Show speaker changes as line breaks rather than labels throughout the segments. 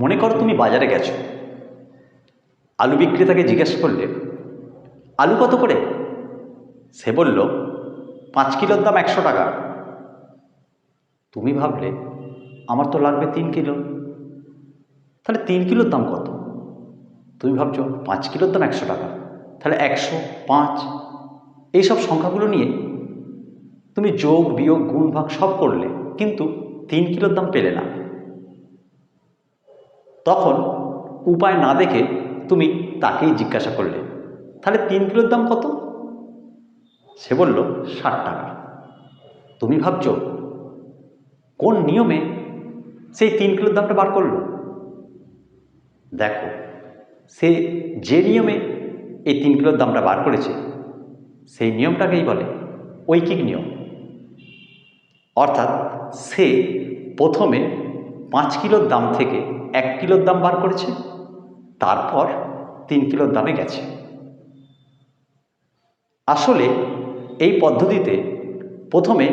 মনে করো তুমি বাজারে গেছো। আলু বিক্রেতাকে জিজ্ঞেস করলে, আলু কত করে? সে বলল, পাঁচ কিলোর দাম একশো টাকা। তুমি ভাবলে, আমার তো লাগবে তিন কিলো। তাহলে তিন কিলোর দাম কত? তুমি ভাবছ, পাঁচ কিলোর দাম একশো টাকা। তাহলে একশো, পাঁচ? এইসব সংখ্যাগুলো নিয়ে তুমি যোগ, বিয়োগ, গুণ, ভাগ সব করলে, কিন্তু তিন কিলোর দাম পেলে না। তখন উপায় না দেখে তুমি তাকেই জিজ্ঞাসা করলে, তাহলে তিন কিলোর দাম কত? সে বলল, ষাট টাকা। তুমি ভাবছ, কোন নিয়মে সেই তিন কিলোর দামটা বার করল? দেখো, সে যে নিয়মে এই তিন কিলোর দামটা বার করেছে, সেই নিয়মটাকেই বলে ঐকিক নিয়ম। অর্থাৎ সে প্রথমে পাঁচ কিলোর দাম থেকে এক কিলোর দাম বার করেছে, তারপর তিন কিলোর দামে গেছে। আসলে এই পদ্ধতিতে প্রথমে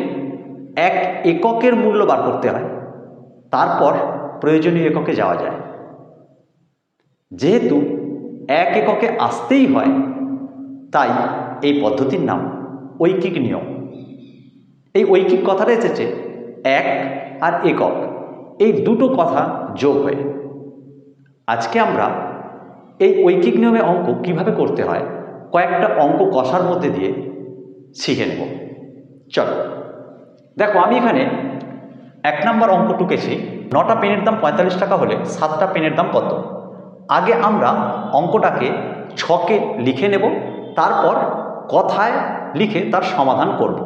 এক এককের মূল্য বার করতে হয়, তারপর প্রয়োজনীয় এককে যাওয়া যায়। যেহেতু এক এককে আসতেই হয়, তাই এই পদ্ধতির নাম ঐকিক নিয়ম। এই ঐকিক কথাটা এসেছে, এক আর একক। এই দুটো কথা যোগ হয়ে। আজকে আমরা এই ঐকিক নিয়মে অঙ্ক কীভাবে করতে হয়, কয়েকটা অঙ্ক কষার মধ্যে দিয়ে শিখে নেব। চলো। দেখো, আমি এখানে এক নম্বর অঙ্ক টুকেছি নটা পেনের দাম পঁয়তাল্লিশ টাকা হলে সাতটা পেনের দাম কত? আগে আমরা অঙ্কটাকে ছকে লিখে নেব, তারপর কথায় লিখে তার সমাধান করব।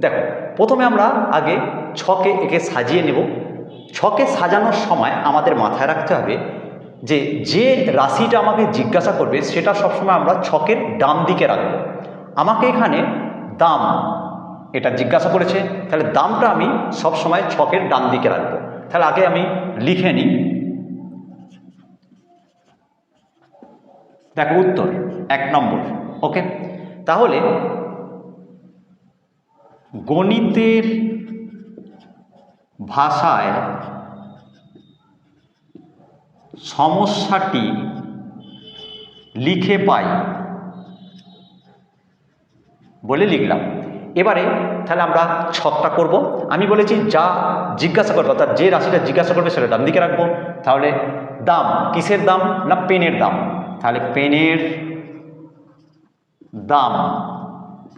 দেখো, প্রথমে আমরা আগে ছকে একে সাজিয়ে নেব। ছকে সাজানোর সময় আমাদের মাথায় রাখতে হবে যে যে রাশিটা আমাকে জিজ্ঞাসা করবে, সেটা সবসময় আমরা ছকের ডান দিকে রাখব। আমাকে এখানে দাম এটা জিজ্ঞাসা করেছে, তাহলে দামটা আমি সবসময় ছকের ডান দিকে রাখব। তাহলে আগে আমি লিখে নিই। দেখো উত্তর, এক নম্বর, ওকে? তাহলে গণিতের ভাষায় সমস্যাটি লিখে পাই বলে লিখলাম। এবারে তাহলে আমরা ছকটা করব। আমি বলেছি, যা জিজ্ঞাসা করব, অর্থাৎ যে রাশিটা জিজ্ঞাসা করবে সেটা ডান দিকে রাখব। তাহলে দাম, কিসের দাম না পেনের দাম? তাহলে পেনের দাম।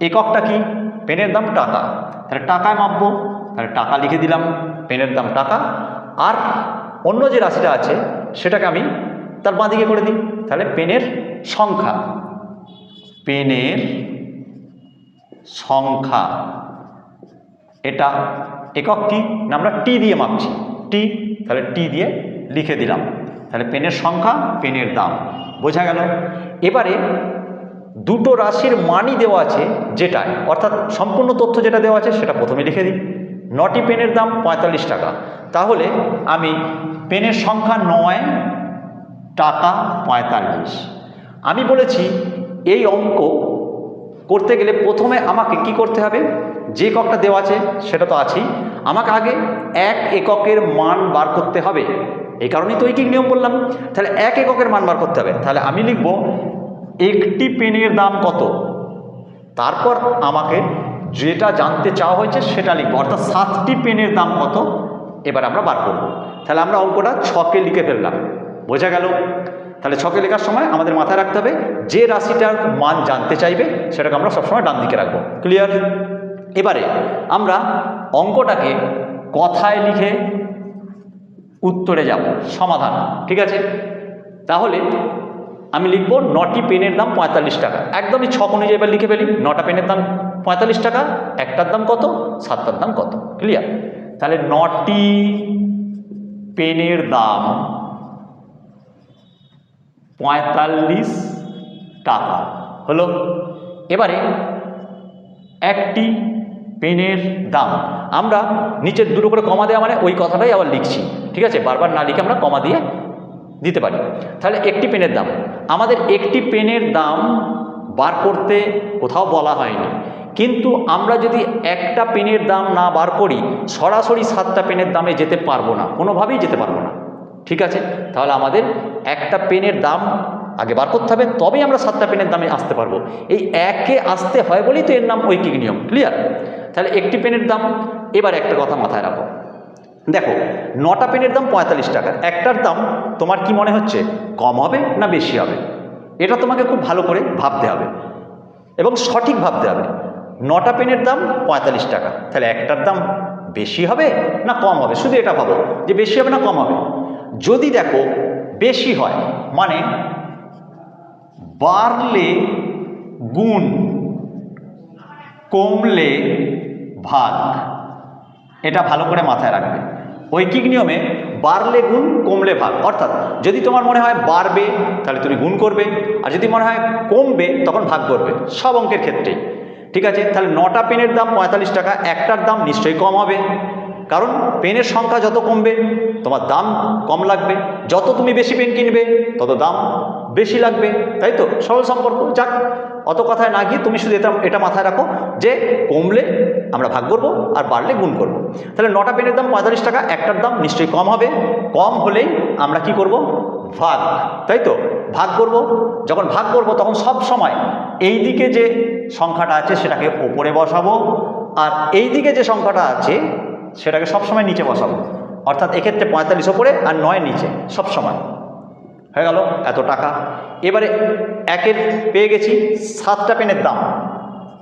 এককটা কি? পেনের দাম টাকা। তাহলে টাকায় মাপবো। তাহলে টাকা লিখে দিলাম, পেনের দাম টাকা। আর অন্য যে রাশিটা আছে, সেটাকে আমি তার বাঁ দিকে করে দিই। তাহলে পেনের সংখ্যা পেনের সংখ্যা, এটা একক কি না আমরা টি দিয়ে মাপছি। টি, তাহলে টি দিয়ে লিখে দিলাম। তাহলে পেনের সংখ্যা, পেনের দাম। বোঝা গেল? এবারে দুটো রাশির মানই দেওয়া আছে যেটায়, অর্থাৎ সম্পূর্ণ তথ্য যেটা দেওয়া আছে, সেটা প্রথমে লিখে দিই। নটি পেনের দাম পঁয়তাল্লিশ টাকা। তাহলে আমি পেনের সংখ্যা নয়, টাকা পঁয়তাল্লিশ। আমি বলেছি এই অঙ্ক করতে গেলে প্রথমে আমাকে কি করতে হবে? যে এককটা দেওয়া আছে সেটা তো আছেই। আমাকে আগে এক এককের মান বার করতে হবে। এই কারণেই তো ঐকিক নিয়ম বললাম। তাহলে এক এককের মান বার করতে হবে। তাহলে আমি লিখব একটি পেনের দাম কত? তারপর আমাকে যেটা জানতে চাওয়া হয়েছে সেটা লিখব। অর্থাৎ সাতটি পেনের দাম কত? এবার আমরা বার করব। তাহলে আমরা অঙ্কটা ছকে লিখে ফেললাম। বোঝা গেল? তাহলে ছকে লেখার সময় আমাদের মাথায় রাখতে হবে, যে রাশিটার মান জানতে চাইবে সেটাকে আমরা সবসময় ডান দিকে রাখব। ক্লিয়ার? এবারে আমরা অঙ্কটাকে কথায় লিখে উত্তরে যাব। সমাধান, ঠিক আছে? তাহলে আমি লিখব নটি পেনের দাম পঁয়তাল্লিশ টাকা। একদমই ছক অনুযায়ী এবার লিখে ফেলি। নটা পেনের দাম পঁয়তাল্লিশ টাকা, একটার দাম কত, সাতটার দাম কত? ক্লিয়ার তাহলে নটি পেনের দাম পঁয়তাল্লিশ টাকা। হলো? এবারে একটি পেনের দাম। আমরা নিচের দুটো করে কমা দেওয়া মানে ওই কথাটাই আবার লিখছি। ঠিক আছে? বারবার না লিখে আমরা কমা দিয়ে দিতে পারি। তাহলে একটি পেনের দাম। আমাদের একটি পেনের দাম বার করতে কোথাও বলা হয়নি। কিন্তু আমরা যদি একটা পেনের দাম না বার করি, সরাসরি সাতটা পেনের দামে যেতে পারব না, কোনোভাবেই যেতে পারব না। ঠিক আছে? তাহলে আমাদের একটা পেনের দাম আগে বার করতে হবে, তবেই আমরা সাতটা পেনের দামে আসতে পারব। এই একে আসতে হয় বলেই তো এর নাম ঐকিক নিয়ম ক্লিয়ার তাহলে একটি পেনের দাম, এবার একটা কথা মাথায় রাখো। দেখো, নটা পেনের দাম পঁয়তাল্লিশ টাকা, একটার দাম তোমার কি মনে হচ্ছে, কম হবে না বেশি হবে? এটা তোমাকে খুব ভালো করে ভাবতে হবে এবং সঠিক ভাবতে হবে। নটা পেনের দাম পঁয়তাল্লিশ টাকা। তাহলে একটার দাম বেশি হবে না কম হবে? শুধু এটা ভাবো যে বেশি হবে না কম হবে। যদি দেখো বেশি হয় মানে বাড়লে গুণ, কমলে ভাগ, এটা ভালো করে মাথায় রাখবে। ঐকিক নিয়মে বাড়লে গুণ, কমলে ভাগ। অর্থাৎ যদি তোমার মনে হয় বাড়বে, তাহলে তুমি গুণ করবে। আর যদি মনে হয় কমবে, তখন ভাগ করবে। সব অঙ্কের ক্ষেত্রেই। ঠিক আছে, তাহলে নটা পেনের দাম পঁয়তাল্লিশ টাকা, একটার দাম নিশ্চয়ই কম হবে। কারণ পেনের সংখ্যা যত কমবে, তোমার দাম কম লাগবে। যত তুমি বেশি পেন কিনবে, তত দাম বেশি লাগবে। তাই তো? সরল সম্পর্ক, যাক, অত কথায় না গিয়ে তুমি শুধু এটা এটা মাথায় রাখো যে কমলে আমরা ভাগ করব আর বাড়লে গুণ করব। তাহলে নটা পেনের দাম পঁয়তাল্লিশ টাকা, একটার দাম নিশ্চয়ই কম হবে। কম হলেই আমরা কি করব? ভাগ। তাই তো? ভাগ করব। যখন ভাগ করব, তখন সব সময় এই দিকে যে সংখ্যাটা আছে, সেটাকে ওপরে বসাবো। আর এই দিকে যে সংখ্যাটা আছে, সেটাকে সবসময় নিচে বসাবো। অর্থাৎ এক্ষেত্রে পঁয়তাল্লিশ ওপরে আর নয় নিচে সব সময় হয়ে গেল এত টাকা। এবারে একের পেয়ে গেছি সাতটা পেনের দাম।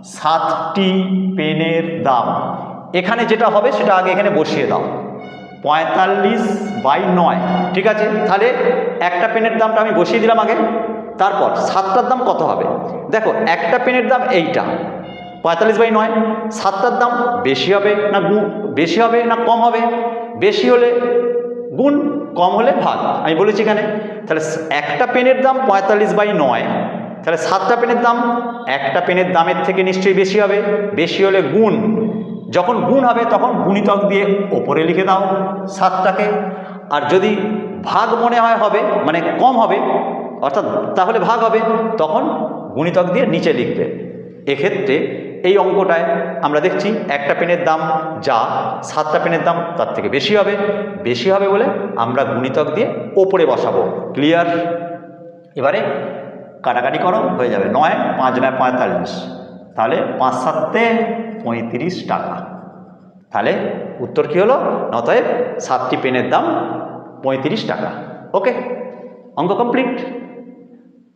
সাতটি পেনের দাম। এখানে যেটা হবে, সেটা আগে এখানে বসিয়ে দাও। পঁয়তাল্লিশ বাই নয়, ঠিক আছে? তাহলে একটা পেনের দামটা আমি বসিয়ে দিলাম আগে। তারপর সাতটার দাম কত হবে? দেখো, একটা পেনের দাম এইটা। পঁয়তাল্লিশ বাই নয়, সাতটার দাম বেশি হবে না গু, বেশি হবে না কম হবে? বেশি হলে গুণ, কম হলে ভাগ। আমি বলেছি এখানে। তাহলে একটা পেনের দাম পঁয়তাল্লিশ বাই নয়, তাহলে সাতটা পেনের দাম একটা পেনের দামের থেকে নিশ্চয়ই বেশি হবে। বেশি হলে গুণ। যখন গুণ হবে, তখন গুণিতক দিয়ে ওপরে লিখে দাও সাতটাকে। আর যদি ভাগ মনে হয় হবে মানে কম হবে অর্থাৎ তাহলে ভাগ হবে। তখন গুণিতক দিয়ে নিচে লিখবে। এক্ষেত্রে এই অঙ্কটায় আমরা দেখছি একটা পেনের দাম যা সাতটা পেনের দাম তার থেকে বেশি হবে। বেশি হবে বলে আমরা গুণিতক দিয়ে ওপরে বসাবো। ক্লিয়ার? এবারে কাটাকাটি করো, হয়ে যাবে নয়, পাঁচ নয় পঁয়তাল্লিশ। তাহলে পাঁচ সাতে পঁয়ত্রিশ টাকা। তাহলে উত্তর কী হলো? নতয়েব সাতটি পেনের দাম পঁয়ত্রিশ টাকা। ওকে? অঙ্ক কমপ্লিট?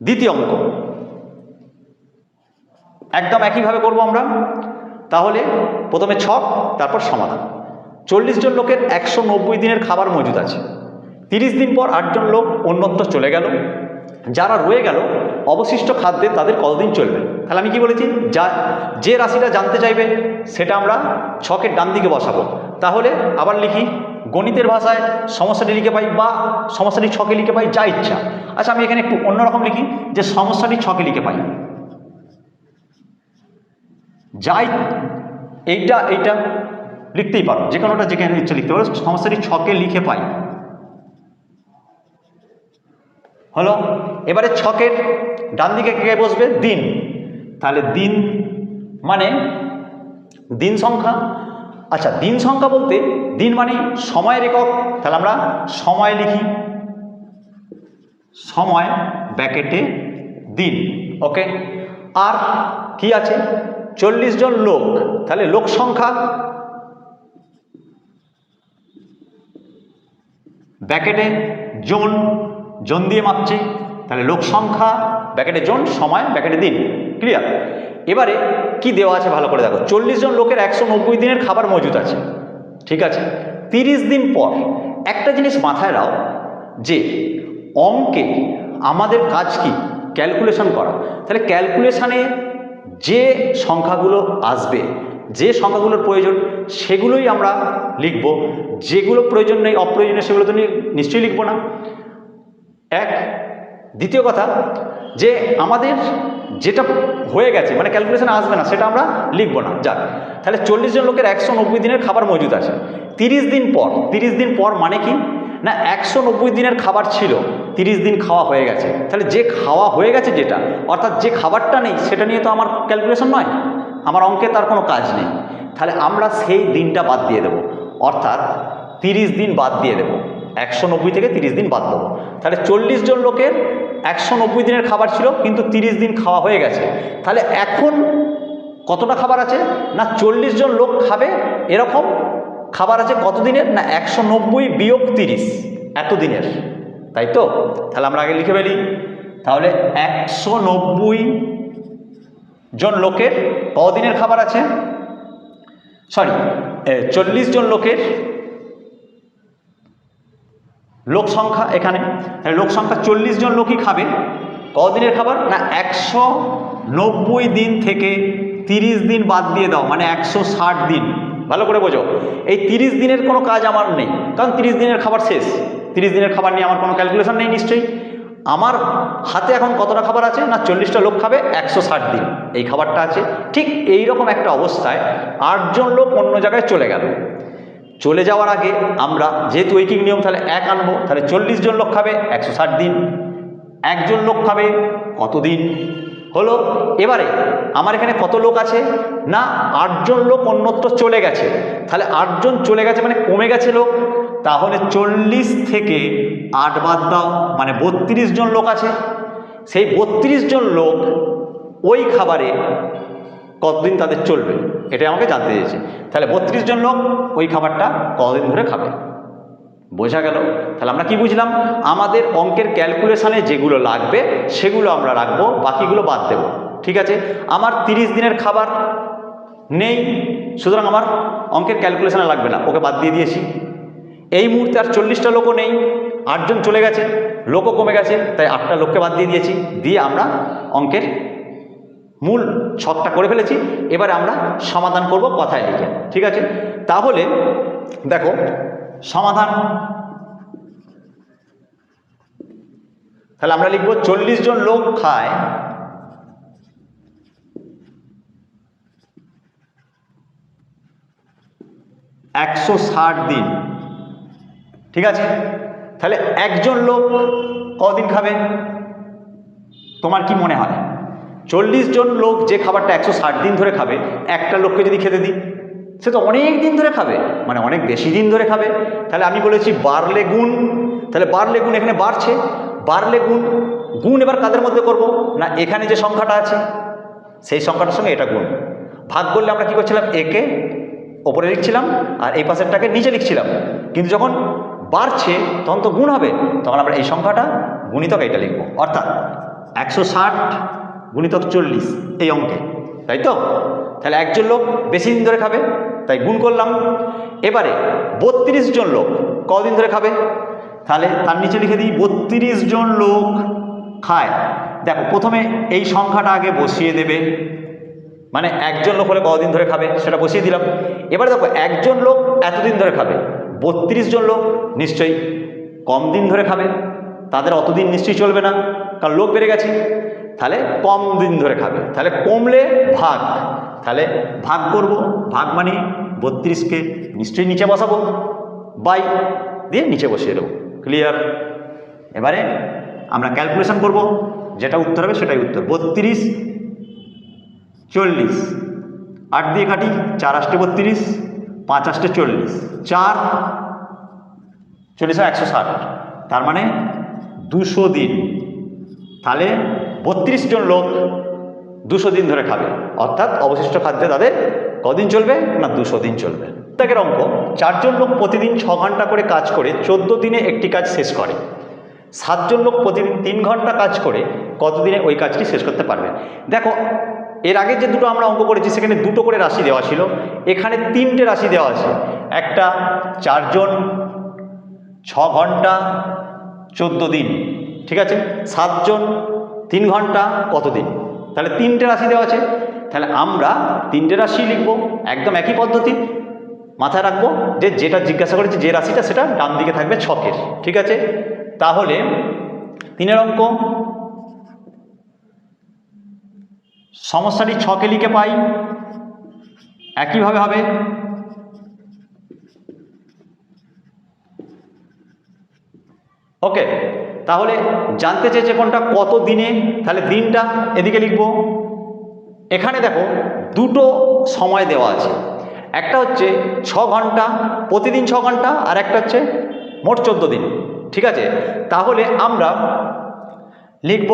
দ্বিতীয় অঙ্ক। একদম একইভাবে করব আমরা। তাহলে প্রথমে ছক, তারপর সমাধান। চল্লিশ জন লোকের একশো নব্বই দিনের খাবার মজুদ আছে। তিরিশ দিন পর আটজন লোক অন্যত্র চলে গেল। যারা রয়ে গেল, অবশিষ্ট খাদ্যে তাদের কতদিন চলবে? তাহলে আমি কি বলেছি? যা, যে রাশিটা জানতে চাইবে, সেটা আমরা ছকের ডান দিকে বসাবো। তাহলে আবার লিখি। গণিতের ভাষায় সমস্যাটি লিখে পাই বা সমস্যাটি ছকে লিখে পাই যা ইচ্ছা। আচ্ছা আমি এখানে একটু অন্যরকম লিখি, যে সমস্যাটি ছকে লিখে পাই। যাই এইটা এইটা লিখতেই পারো, যে কোনোটা যেখানে ইচ্ছা লিখতে পারো, সমস্যাটি ছকে লিখে পাই। হলো, এবারে ছকের ডান দিকে কে বসবে? দিন। তাহলে দিন মানে দিন সংখ্যা আচ্ছা দিন সংখ্যা বলতে দিন মানে সময়ের একক। তাহলে আমরা সময় লিখি। সময় ব্যাকেটে দিন, ওকে? আর কি আছে? চল্লিশ জন লোক। তাহলে লোক সংখ্যা ব্যাকেটে জন জন দিয়ে মাপছে। তাহলে লোক সংখ্যা, ব্যাকেটে জন, সময়, ব্যাকেটে দিন। ক্লিয়ার? এবারে কি দেওয়া আছে ভালো করে দেখো। চল্লিশ জন লোকের একশো নব্বই দিনের খাবার মজুদ আছে। ঠিক আছে? তিরিশ দিন পর একটা জিনিস মাথায় রাও যে অঙ্কে আমাদের কাজ কি? ক্যালকুলেশন করা। তাহলে ক্যালকুলেশানে যে সংখ্যাগুলো আসবে, যে সংখ্যাগুলোর প্রয়োজন, সেগুলোই আমরা লিখব। যেগুলো প্রয়োজন নেই, অপ্রয়োজনীয়, সেগুলো তো নিশ্চয়ই লিখব না। এক, দ্বিতীয় কথা যে আমাদের যেটা হয়ে গেছে মানে ক্যালকুলেশন আসবে না, সেটা আমরা লিখব না। যাক, তাহলে চল্লিশ জন লোকের একশো নব্বই দিনের খাবার মজুদ আছে। তিরিশ দিন পর, তিরিশ দিন পর মানে কি? না একশো নব্বই দিনের খাবার ছিল, তিরিশ দিন খাওয়া হয়ে গেছে। তাহলে যে খাওয়া হয়ে গেছে যেটা, অর্থাৎ যে খাবারটা নেই, সেটা নিয়ে তো আমার ক্যালকুলেশন নয়। আমার অঙ্কে তার কোনো কাজ নেই। তাহলে আমরা সেই দিনটা বাদ দিয়ে দেবো। অর্থাৎ তিরিশ দিন বাদ দিয়ে দেবো। একশো নব্বই থেকে তিরিশ দিন বাদ দেবো। তাহলে চল্লিশ জন লোকের একশো নব্বই দিনের খাবার ছিল, কিন্তু তিরিশ দিন খাওয়া হয়ে গেছে। তাহলে এখন কতটা খাবার আছে? না চল্লিশ জন লোক খাবে এরকম খাবার আছে কত দিনের না একশো নব্বই বিয়োগ তিরিশ এত দিনের তাই তো? তাহলে আমরা আগে লিখে ফেলি। তাহলে একশো নব্বই জন লোকের কদিনের খাবার আছে? সরি চল্লিশ জন লোকের লোক সংখ্যা এখানে। লোক সংখ্যা চল্লিশ জন লোকই খাবে। কদিনের খাবার? না, একশো নব্বই দিন থেকে তিরিশ দিন বাদ দিয়ে দাও মানে একশো ষাট দিন। ভালো করে বোঝো। এই তিরিশ দিনের কোনো কাজ আমার নেই, কারণ তিরিশ দিনের খাবার শেষ। তিরিশ দিনের খাবার নিয়ে আমার কোনো ক্যালকুলেশন নেই নিশ্চয়ই। আমার হাতে এখন কতটা খাবার আছে? না, চল্লিশটা লোক খাবে, একশো ষাট দিন। এই খাবারটা আছে। ঠিক এই রকম একটা অবস্থায় আটজন লোক অন্য জায়গায় চলে গেল। চলে যাওয়ার আগে আমরা, যেহেতু ঐকিক নিয়ম তাহলে এক আনব, তাহলে চল্লিশ জন লোক খাবে, একশো ষাট দিন। একজন লোক খাবে কতদিন? হলো, এবারে আমার এখানে কত লোক আছে? না, আটজন লোক অন্যত্র চলে গেছে। তাহলে আটজন চলে গেছে মানে কমে গেছে লোক। তাহলে চল্লিশ থেকে আট বাদ দাও মানে বত্রিশ জন লোক আছে। সেই বত্রিশ জন লোক ওই খাবারে কতদিন তাদের চলবে? এটাই আমাকে জানতে চেয়েছে। তাহলে বত্রিশ জন লোক ওই খাবারটা কতদিন ধরে খাবে? বোঝা গেল। তাহলে আমরা কি বুঝলাম? আমাদের অঙ্কের ক্যালকুলেশানে যেগুলো লাগবে, সেগুলো আমরা রাখব, বাকিগুলো বাদ দেব। ঠিক আছে? আমার তিরিশ দিনের খাবার নেই, সুতরাং আমার অঙ্কের ক্যালকুলেশানে লাগবে না। ওকে বাদ দিয়ে দিয়েছি। এই মুহূর্তে আর চল্লিশটা লোকও নেই, আটজন চলে গেছে, লোকও কমে গেছে, তাই আটটা লোককে বাদ দিয়ে দিয়েছি। দিয়ে আমরা অঙ্কের মূল ছকটা করে ফেলেছি। এবারে আমরা সমাধান করব কথায় লিখে। ঠিক আছে? তাহলে দেখো, সমাধান তাহলে আমরা লিখব চল্লিশ জন লোক খায়। একশো ষাট দিন। ঠিক আছে? তাহলে একজন লোক কদিন খাবে? তোমার কি মনে হয়? চল্লিশ জন লোক যে খাবারটা একশো ষাট দিন ধরে খাবে, একটা লোককে যদি খেতে দিই, সে তো অনেক দিন ধরে খাবে মানে অনেক বেশি দিন ধরে খাবে। তাহলে আমি বলেছি বাড়লে গুণ তাহলে বাড়লে গুণ এখানে বাড়ছে। বাড়লে গুণ গুণ এবার কাদের মধ্যে করব? না, এখানে যে সংখ্যাটা আছে, সেই সংখ্যাটার সঙ্গে এটা গুণ। ভাগ করলে আমরা কি করছিলাম? একে ওপরে লিখছিলাম আর এই পাশেরটাকে নিচে লিখছিলাম। কিন্তু যখন বাড়ছে, তখন তো গুণ হবে। তখন আমরা এই সংখ্যাটা গুণিতক এটা লিখব। অর্থাৎ একশো ষাট গুণিতক চল্লিশ এই অঙ্কে, তাই তো? তাহলে একজন লোক বেশি দিন ধরে খাবে, তাই গুণ করলাম। এবারে বত্রিশ জন লোক কদিন ধরে খাবে? তাহলে তার নিচে লিখে দিই, বত্রিশ জন লোক খায়। দেখো, প্রথমে এই সংখ্যাটা আগে বসিয়ে দেবে। মানে একজন লোক হলে কদিন ধরে খাবে, সেটা বসিয়ে দিলাম। এবারে দেখো, একজন লোক এতদিন ধরে খাবে, বত্রিশ জন লোক নিশ্চয়ই কম দিন ধরে খাবে। তাদের অতদিন নিশ্চয়ই চলবে না, কারণ লোক বেড়ে গেছে। তাহলে কম দিন ধরে খাবে। তাহলে কমলে ভাগ। তাহলে ভাগ করব। ভাগ মানে বত্রিশকে নিশ্চয়ই নিচে বসাবো। বাই দিয়ে নিচে বসিয়ে দেবো। ক্লিয়ার এবারে আমরা ক্যালকুলেশন করব। যেটা উত্তর হবে সেটাই উত্তর। বত্রিশ, চল্লিশ। আট দিয়ে কাটি, চার আষ্টে বত্রিশ, পাঁচ আষ্টে চল্লিশ। চার, চল্লিশ একশো ষাট। তার মানে দুশো দিন। তাহলে বত্রিশ জন লোক দুশো দিন ধরে খাবে। অর্থাৎ অবশিষ্ট খাদ্যে তাদের কদিন চলবে না দুশো দিন চলবে? তাকের অঙ্ক, চারজন লোক প্রতিদিন ছ ঘণ্টা করে কাজ করে চোদ্দ দিনে একটি কাজ শেষ করে। সাতজন লোক প্রতিদিন তিন ঘণ্টা কাজ করে কতদিনে ওই কাজটি শেষ করতে পারবে? দেখো, এর আগে যে দুটো আমরা অঙ্ক করেছি, সেখানে দুটো করে রাশি দেওয়া ছিল। এখানে তিনটে রাশি দেওয়া আছে। একটা চারজন ছ ঘণ্টা চোদ্দ দিন, ঠিক আছে? সাতজন তিন ঘণ্টা কতদিন? তাহলে তিনটে রাশি দেওয়া আছে। তাহলে আমরা তিনটে রাশি লিখব, একদম একই পদ্ধতি মাথায় রাখব যে যেটা জিজ্ঞাসা করেছি যে রাশিটা সেটা ডান দিকে থাকবে ছকের, ঠিক আছে? তাহলে তিনের অঙ্ক, সমস্যাটি ছকে লিখে পাই, একইভাবে হবে। ওকে তাহলে জানতে চেয়েছে কোনটা, কত দিনে? তাহলে দিনটা, এদিকে লিখব। এখানে দেখো, দুটো সময় দেওয়া আছে। একটা হচ্ছে ছ ঘণ্টা, প্রতিদিন ছ ঘণ্টা, আর একটা হচ্ছে মোট চোদ্দ দিন। ঠিক আছে? তাহলে আমরা লিখব,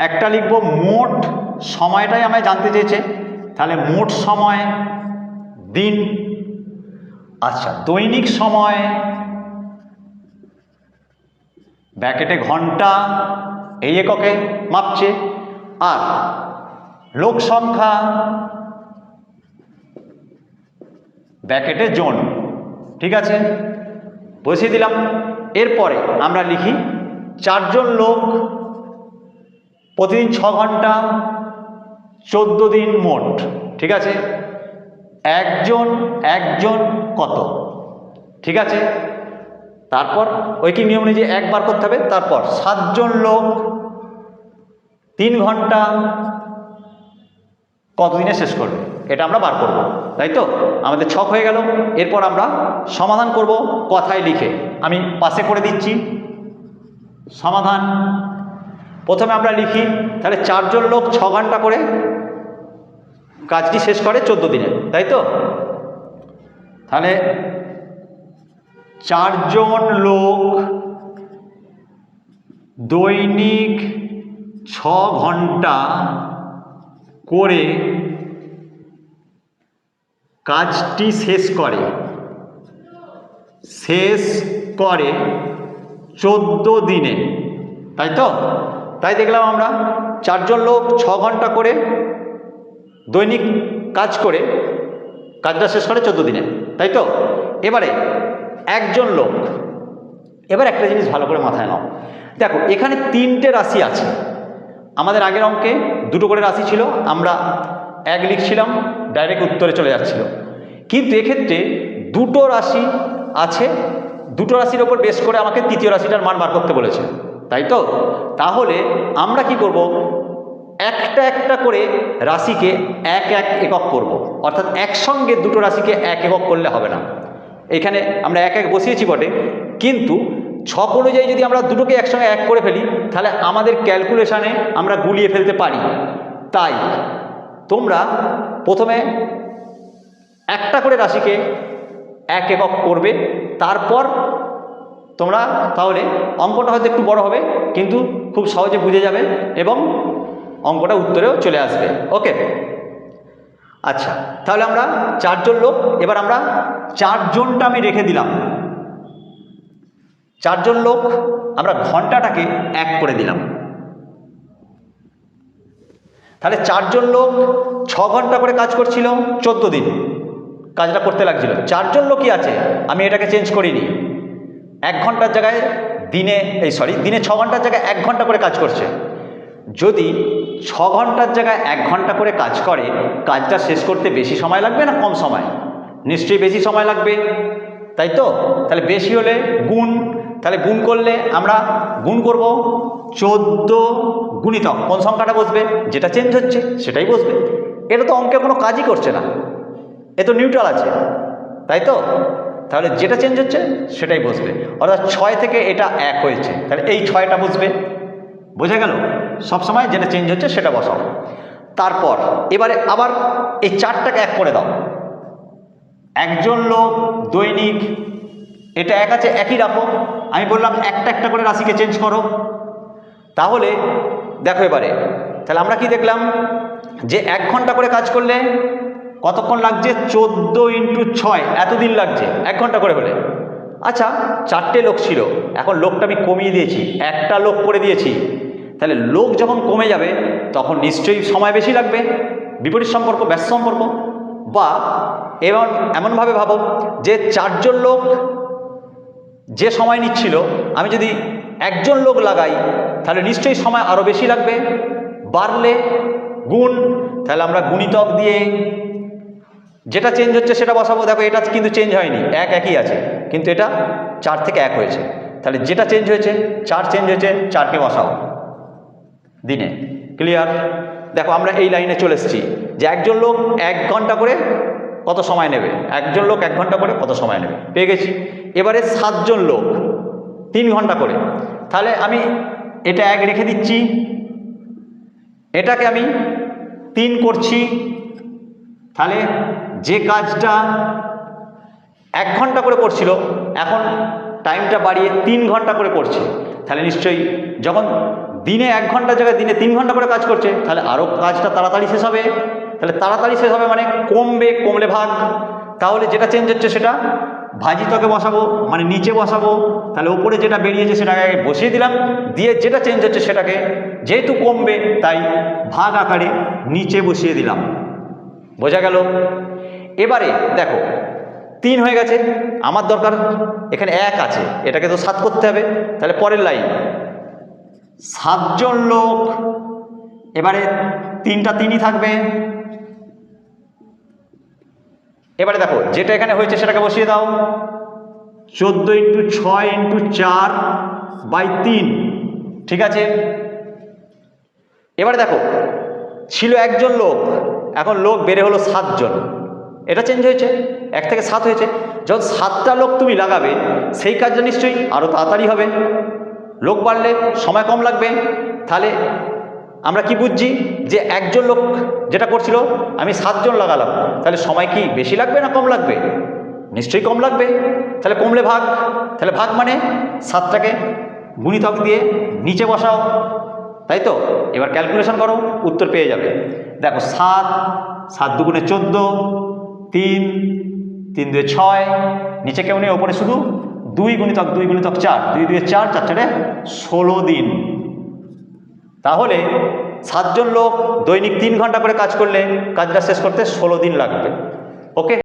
একটা লিখব, মোট সময়টাই আমায় জানতে চেয়েছে। তাহলে মোট সময়, দিন আচ্ছা দৈনিক সময় ব্যাকেটে ঘণ্টা, এই এককে মাপছে। আর লোক সংখ্যা, ব্যাকেটে জোন, ঠিক আছে? বসিয়ে দিলাম। এরপরে আমরা লিখি, চারজন লোক প্রতিদিন ছ ঘণ্টা, চোদ্দ দিন মোট, ঠিক আছে? একজন একজন কত? ঠিক আছে? তারপর ওই কি নিয়ম অনুযায়ী একবার করতে হবে, তারপর সাতজন লোক তিন ঘণ্টা কতদিনে শেষ করবে? এটা আমরা বার করব, তাই তো? আমাদের ছক হয়ে গেল, এরপর আমরা সমাধান করব কথায় লিখে। আমি পাশে করে দিচ্ছি। সমাধান। প্রথমে আমরা লিখি, তাহলে চারজন লোক ছ ঘণ্টা করে কাজটি শেষ করে চোদ্দ দিনে, তাই তো? তাহলে চারজন লোক দৈনিক ছ ঘণ্টা করে কাজটি শেষ করে। শেষ করে চোদ্দ দিনে। তাই তো? তাই দেখলাম আমরা। চারজন লোক ছ ঘণ্টা করে দৈনিক কাজ করে, কাজটা শেষ করে চোদ্দ দিনে। তাই তো? এবারে একজন লোক। এবার একটা জিনিস ভালো করে মাথায় নাও। দেখো, এখানে তিনটে রাশি আছে। আমাদের আগের অঙ্কে দুটো করে রাশি ছিল, আমরা এক লিখছিলাম ডাইরেক্ট উত্তরে চলে যাচ্ছিল। কিন্তু এক্ষেত্রে দুটো রাশি আছে, দুটো রাশির ওপর বেশ করে আমাকে তৃতীয় রাশিটার মান বার করতে বলেছে। তাই তো? তাহলে আমরা কি করব? একটা একটা করে রাশিকে এক এক একক করব। অর্থাৎ একসঙ্গে দুটো রাশিকে এক একক করলে হবে না। এখানে আমরা এক এক বসিয়েছি বটে। কিন্তু ছক অনুযায়ী যদি আমরা দুটোকে একসঙ্গে এক করে ফেলি, তাহলে আমাদের ক্যালকুলেশানে আমরা গুলিয়ে ফেলতে পারি। তাই তোমরা প্রথমে একটা করে রাশিকে এক একক করবে, তারপর তোমরা তাহলে অঙ্কটা হয়তো একটু বড় হবে, কিন্তু খুব সহজে বুঝে যাবে এবং অঙ্কটা উত্তরেও চলে আসবে। ওকে? আচ্ছা তাহলে আমরা চারজন লোক, এবার আমরা চারজনটা আমি রেখে দিলাম। চারজন লোক, আমরা ঘন্টাটাকে এক করে দিলাম। তাহলে চারজন লোক ছ ঘণ্টা করে কাজ করছিল, চোদ্দ দিন। কাজটা করতে লাগছিল। চারজন লোকই আছে, আমি এটাকে চেঞ্জ করিনি। এক ঘণ্টার জায়গায় দিনে, এই সরি দিনে ছ ঘণ্টার জায়গায় এক ঘণ্টা করে কাজ করছে। যদি ছ ঘণ্টার জায়গায় এক ঘণ্টা করে কাজ করে, কাজটা শেষ করতে বেশি সময় লাগবে না কম সময়? নিশ্চয়ই বেশি সময় লাগবে। তাই তো? তাহলে বেশি হলে গুণ। তাহলে গুণ করলে আমরা গুণ করব চোদ্দ গুণিতক। কোন সংখ্যাটা বসবে? যেটা চেঞ্জ হচ্ছে, সেটাই বসবে। এটা তো অঙ্কে কোনো কাজই করছে না। এ তো নিউট্রাল আছে। তাই তো? তাহলে যেটা চেঞ্জ হচ্ছে, সেটাই বসবে। অর্থাৎ ছয় থেকে এটা এক হয়েছে। তাহলে এই ছয়টা বসবে। বোঝা গেল? সবসময় যেটা চেঞ্জ হচ্ছে সেটা বসাও। তারপর এবারে আবার এই চারটাকে এক করে দাও। একজন লোক, দৈনিক, এটা এক আছে, একই রাখো। আমি বললাম, একটা একটা করে রাশিকে চেঞ্জ করো। তাহলে দেখো এবারে, তাহলে আমরা কি দেখলাম? যে এক ঘণ্টা করে কাজ করলে কতক্ষণ লাগছে? চোদ্দ ইন্টু ছয়, এতদিন লাগছে, এক ঘণ্টা করে হলে। আচ্ছা চারটে লোক ছিল, এখন লোকটা আমি কমিয়ে দিয়েছি, একটা লোক করে দিয়েছি। তাহলে লোক যখন কমে যাবে, তখন নিশ্চয়ই সময় বেশি লাগবে, বিপরীত সম্পর্ক, ব্যস্ত সম্পর্ক। বা এবং এমনভাবে ভাবো যে চারজন লোক যে সময় নিচ্ছিল, আমি যদি একজন লোক লাগাই, তাহলে নিশ্চয়ই সময় আরও বেশি লাগবে। বাড়লে গুণ, তাহলে আমরা গুণিতক দিয়ে যেটা চেঞ্জ হচ্ছে সেটা বসাবো। দেখো, এটা কিন্তু চেঞ্জ হয়নি, এক একই আছে, কিন্তু এটা চার থেকে এক হয়েছে। তাহলে যেটা চেঞ্জ হয়েছে, চার চেঞ্জ হয়েছে, চারকে বসাও। দিনে। ক্লিয়ার দেখো, আমরা এই লাইনে চলে এসেছি যে একজন লোক এক ঘণ্টা করে কত সময় নেবে? একজন লোক এক ঘণ্টা করে কত সময় নেবে? পেয়ে গেছি। এবারে সাতজন লোক তিন ঘণ্টা করে। তাহলে আমি এটা এক রেখে দিচ্ছি। এটাকে আমি তিন করছি। তাহলে যে কাজটা এক ঘণ্টা করে করছিল, এখন টাইমটা বাড়িয়ে তিন ঘণ্টা করে করছে। তাহলে নিশ্চয়ই যখন দিনে এক ঘণ্টা জায়গায় দিনে তিন ঘণ্টা করে কাজ করছে, তাহলে আরও কাজটা তাড়াতাড়ি শেষ হবে। তাহলে তাড়াতাড়ি শেষ হবে মানে কমবে, কমলে ভাগ। তাহলে যেটা চেঞ্জ হচ্ছে সেটা ভাজিতকে বসাবো মানে নিচে বসাবো, তাহলে উপরে যেটা বেরিয়েছে সেটাকে আগে বসিয়ে দিলাম, দিয়ে যেটা চেঞ্জ হচ্ছে সেটাকে যেহেতু কমবে, তাই ভাগ আকারে নিচে বসিয়ে দিলাম। বোঝা গেল? এবারে দেখো, তিন হয়ে গেছে, আমার দরকার এখানে এক আছে, এটাকে তো সাত করতে হবে, তাহলে পরের লাইন সাতজন লোক, এবারে তিনটা তিনই থাকবে। এবারে দেখো, যেটা এখানে হয়েছে সেটাকে বসিয়ে দাও। চোদ্দ ইন্টু ছয় ইন্টু চার বাই তিন, ঠিক আছে? এবারে দেখো, ছিল একজন লোক, এখন লোক বেড়ে হলো সাতজন। এটা চেঞ্জ হয়েছে, এক থেকে সাত হয়েছে। যখন সাতটা লোক তুমি লাগাবে, সেই কাজটা নিশ্চয়ই আরও তাড়াতাড়ি হবে। লোক বাড়লে সময় কম লাগবে। তাহলে আমরা কি বুঝছি? যে একজন লোক যেটা করছিল, আমি সাতজন লাগালাম। তাহলে সময় কি বেশি লাগবে না কম লাগবে? নিশ্চয়ই কম লাগবে। তাহলে কমলে ভাগ। তাহলে ভাগ মানে সাতটাকে গুণিতক দিয়ে নিচে বসাও। তাই তো? এবার ক্যালকুলেশন করো, উত্তর পেয়ে যাবে। দেখো, সাত সাত দুগুণে চোদ্দ, তিন তিন দুয়ে ছয়, নিচে কেউ নেই, ওপরে শুধু দুই গুণিতক দুই গুণিতক চার। দুই দুই চার চার চারে ষোলো দিন। তাহলে সাতজন লোক দৈনিক তিন ঘণ্টা করে কাজ করলে কাজটা শেষ করতে ষোলো দিন লাগবে। ওকে?